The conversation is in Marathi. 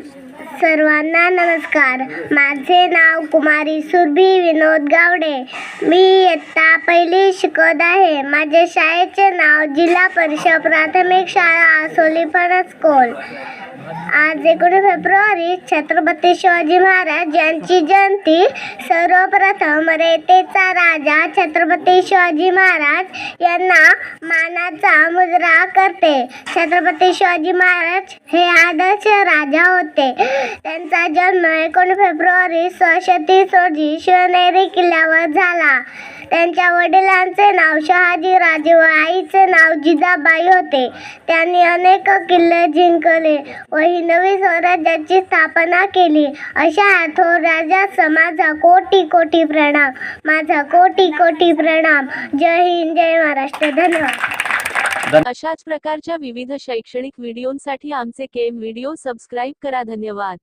सर्वांना नमस्कार. माझे नाव कुमारी सुरभी विनोद गावडे. मी इयत्ता पहिली शिकत आहे. माझे शाळेचे नाव जिल्हा परिषद प्राथमिक शाळा आसोली फणसकोल आज एकोणीस फेब्रुवारी छत्रपती शिवाजी महाराज यांची जयंती. सर्वप्रथम रेतेचा राजा छत्रपती शिवाजी महाराज यांना मानाचा मुजरा करते. छत्रपती शिवाजी महाराज हे आदर्श राजा होते. त्यांचा जन्म एकोणीस फेब्रुवारी सोळाशे तीस रोजी शिवनेरी किल्ल्यावर झाला. त्यांच्या वडिलांचे नाव शहाजी राजे व आईचे नाव जिजाबाई होते. त्यांनी अनेक किल्ले जिंकले. व हिंदवी स्वराज्याची स्थापना केली. अशा थोर राजा माझा कोटी कोटी प्रणाम. माझा कोटी कोटी प्रणाम. जय हिंद जय महाराष्ट्र. धन्यवाद. अशाच प्रकारच्या विविध शैक्षणिक व्हिडिओंसाठी आमचे केम व्हिडिओ सबस्क्राईब करा. धन्यवाद.